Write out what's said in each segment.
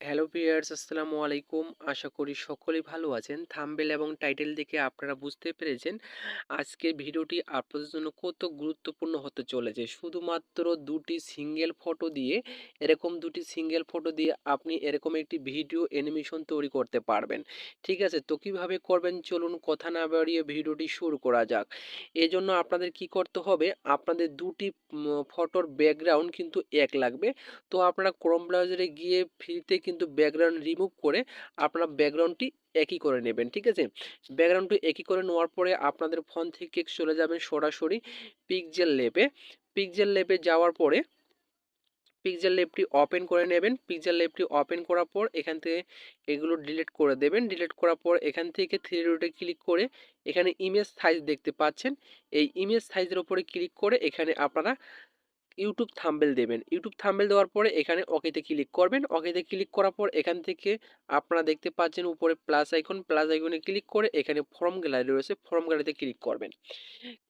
Hello viewers আসসালামু আলাইকুম। আশা করি সকলেই ভালো আছেন। থাম্বেল এবং টাইটেল দেখে আপনারা বুঝতে পেরেছেন আজকের ভিডিওটি আপনাদের জন্য কত গুরুত্বপূর্ণ হতে চলেছে। শুধুমাত্র দুটি সিঙ্গেল ফটো দিয়ে, এরকম দুটি সিঙ্গেল ফটো দিয়ে আপনি এরকম একটি ভিডিও অ্যানিমেশন তৈরি করতে পারবেন। ঠিক আছে? তো কীভাবে করবেন? চলুন কথা না বাড়িয়ে ভিডিওটি শুরু করা যাক। এজন্য আপনাদের কি করতে হবে? আপনাদের দুটি ফটোর ব্যাকগ্রাউন্ড কিন্তু এক লাগবে। তো আপনারা ক্রোম ব্রাউজারে গিয়ে ফ্রিতে কিন্তু ব্যাকগ্রাউন্ড রিমুভ করে আপনারা ব্যাকগ্রাউন্ডটি একই করে নেবেন, ঠিক আছে? ব্যাকগ্রাউন্ডটি একই করে নেওয়ার পরে আপনাদের ফোন থেকে চলে যাবেন সরাসরি পিকজেল লেপে পিকজেল লেপে যাওয়ার পরে পিকজেল লেপটি ওপেন করে নেবেন। পিকজেল লেপটি ওপেন করার পর এখান থেকে এগুলো ডিলিট করে দেবেন। ডিলিট করার পর এখান থেকে থ্রি রোডে ক্লিক করে এখানে ইমেজ সাইজ দেখতে পাচ্ছেন। এই ইমেজ সাইজের উপরে ক্লিক করে এখানে আপনারা ইউটিউব থাম্বেল দেবেন। ইউটিউব থাম্বেল দেওয়ার পরে এখানে ওকেতে ক্লিক করবেন। ওকেতে ক্লিক করার পর এখান থেকে আপনারা দেখতে পাচ্ছেন উপরে প্লাস আইকন প্লাস আইকনে ক্লিক করে এখানে ফর্ম গ্যালারি রয়েছে। ফর্ম গ্যালারিতে ক্লিক করবেন।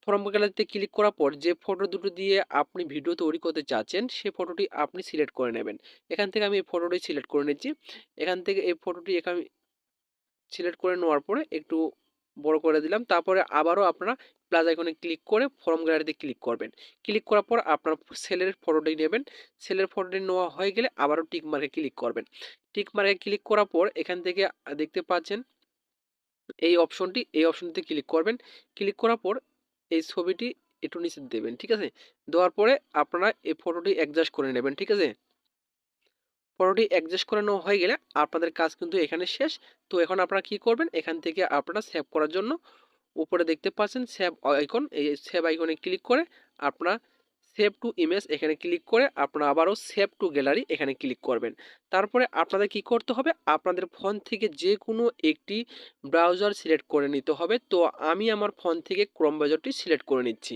ফর্ম গ্যালারিতে ক্লিক করার পর যে ফটো দুটো দিয়ে আপনি ভিডিও তৈরি করতে চাচ্ছেন, সে ফটোটি আপনি সিলেক্ট করে নেবেন। এখান থেকে আমি এই ফটোটি সিলেক্ট করে নিচ্ছি। এখান থেকে এই ফটোটি এখানে সিলেক্ট করে নেওয়ার পরে একটু বড় করে দিলাম। তারপরে আবারও আপনারা প্লাস আইকনে ক্লিক করে ফর্ম গ্যালারিতে ক্লিক করবেন। ক্লিক করার পর আপনার সেলের ফটোটি নেবেন। সেলের ফটোটি নেওয়া হয়ে গেলে আবারও টিক মার্কে ক্লিক করবেন। টিক মার্কে ক্লিক করার পর এখান থেকে দেখতে পাচ্ছেন এই অপশনটি এই অপশনটিতে ক্লিক করবেন। ক্লিক করার পর এই ছবিটি একটু নিচে দেবেন, ঠিক আছে? দেওয়ার পরে আপনারা এই ফটোটি অ্যাডজাস্ট করে নেবেন, ঠিক আছে? ফটোটি অ্যাডজাস্ট করে নেওয়া হয়ে গেলে আপনাদের কাজ কিন্তু এখানে শেষ। তো এখন আপনারা কি করবেন? এখান থেকে আপনারা সেভ করার জন্য উপরে দেখতে পাচ্ছেন সেভ আইকন এই সেভ আইকনে ক্লিক করে আপনারা সেভ টু ইমেজ এখানে ক্লিক করে আপনারা আবারও সেভ টু গ্যালারি এখানে ক্লিক করবেন। তারপরে আপনাদের কি করতে হবে? আপনাদের ফোন থেকে যে কোনো একটি ব্রাউজার সিলেক্ট করে নিতে হবে। তো আমি আমার ফোন থেকে ক্রম ব্রাউজারটি সিলেক্ট করে নিচ্ছি।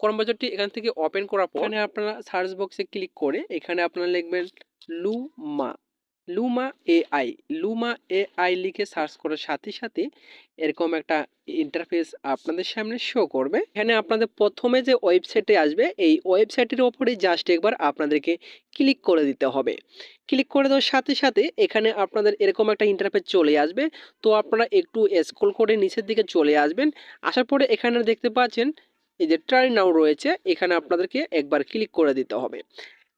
ক্রম ব্রাউজারটি এখান থেকে ওপেন করার পর এখানে আপনারা সার্চ বক্সে ক্লিক করে এখানে আপনারা লিখবেন Luma Luma AI Luma AI লিখে সার্চ করার সাথে সাথে এরকম একটা ইন্টারফেস আপনাদের সামনে শো করবে। এখানে আপনাদের প্রথমে যে ওয়েবসাইটে আসবে, এই ওয়েবসাইটের ওপরে জাস্ট একবার আপনাদেরকে ক্লিক করে দিতে হবে। ক্লিক করে দেওয়ার সাথে সাথে এখানে আপনাদের এরকম একটা ইন্টারফেস চলে আসবে। তো আপনারা একটু স্ক্রল করে নিচের দিকে চলে আসবেন। আসার পরে এখানে দেখতে পাচ্ছেন এই যে ট্রাই নাও রয়েছে, এখানে আপনাদেরকে একবার ক্লিক করে দিতে হবে।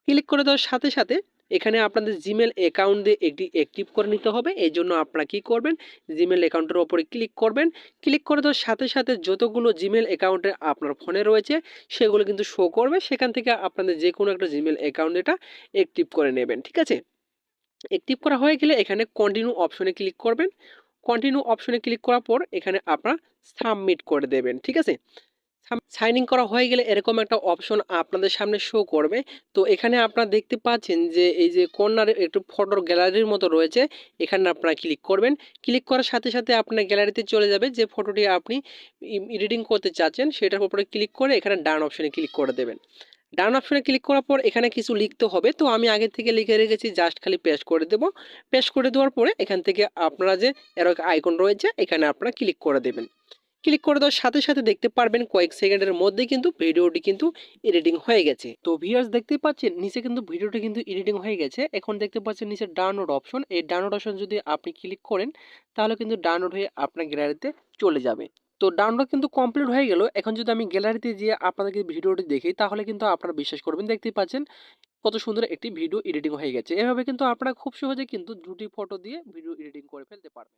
ক্লিক করে দেওয়ার সাথে সাথে এখানে আপনাদের জিমেল অ্যাকাউন্ট দিয়ে একটি অ্যাক্টিভ করে নিতে হবে। এই জন্য আপনারা কী করবেন? জিমেল অ্যাকাউন্টের ওপরে ক্লিক করবেন। ক্লিক করে দেওয়ার সাথে সাথে যতগুলো জিমেল অ্যাকাউন্টে আপনার ফোনে রয়েছে, সেগুলো কিন্তু শো করবে। সেখান থেকে আপনাদের যে কোনো একটা জিমেল অ্যাকাউন্ট এটা অ্যাক্টিভ করে নেবেন, ঠিক আছে? অ্যাক্টিভ করা হয়ে গেলে এখানে কন্টিনিউ অপশনে ক্লিক করবেন। কন্টিনিউ অপশনে ক্লিক করার পর এখানে আপনারা সাবমিট করে দেবেন, ঠিক আছে? সাইন ইন করা হয়ে গেলে এরকম একটা অপশন আপনাদের সামনে শো করবে। তো এখানে আপনারা দেখতে পাচ্ছেন যে, এই যে কর্নারে একটু ফটোর গ্যালারির মতো রয়েছে, এখানে আপনারা ক্লিক করবেন। ক্লিক করার সাথে সাথে আপনার গ্যালারিতে চলে যাবে যে ফটোটি আপনি এডিটিং করতে চাচ্ছেন, সেটার উপরে ক্লিক করে এখানে ডান অপশনে ক্লিক করে দেবেন। ডান অপশনে ক্লিক করার পর এখানে কিছু লিখতে হবে। তো আমি আগে থেকে লিখে রেখেছি জাস্ট খালি পেস্ট করে দেব। পেস্ট করে দেওয়ার পরে এখান থেকে আপনারা যে এরকম আইকন রয়েছে, এখানে আপনারা ক্লিক করে দেবেন। ক্লিক করে দেওয়ার সাথে সাথে দেখতে পারবেন কয়েক সেকেন্ডের মধ্যে কিন্তু ভিডিওটি কিন্তু এডিটিং হয়ে গেছে। তো ভিউয়ার্স দেখতে পাচ্ছেন, নিচে কিন্তু ভিডিওটি কিন্তু এডিটিং হয়ে গেছে। এখন দেখতে পাচ্ছেন নিচে ডাউনলোড অপশন। এই ডাউনলোড অপশন যদি আপনি ক্লিক করেন, তাহলে কিন্তু ডাউনলোড হয়ে আপনার গ্যালারিতে চলে যাবে। তো ডাউনলোড কিন্তু কমপ্লিট হয়ে গেল। এখন যদি আমি গ্যালারিতে গিয়ে আপনাদেরকে ভিডিওটি দেখি, তাহলে কিন্তু আপনারা বিশ্বাস করবেন, দেখতেই পাচ্ছেন কত সুন্দর একটি ভিডিও এডিটিং হয়ে গেছে। এভাবে কিন্তু আপনারা খুব সহজে কিন্তু দুটি ফটো দিয়ে ভিডিও এডিটিং করে ফেলতে পারবেন।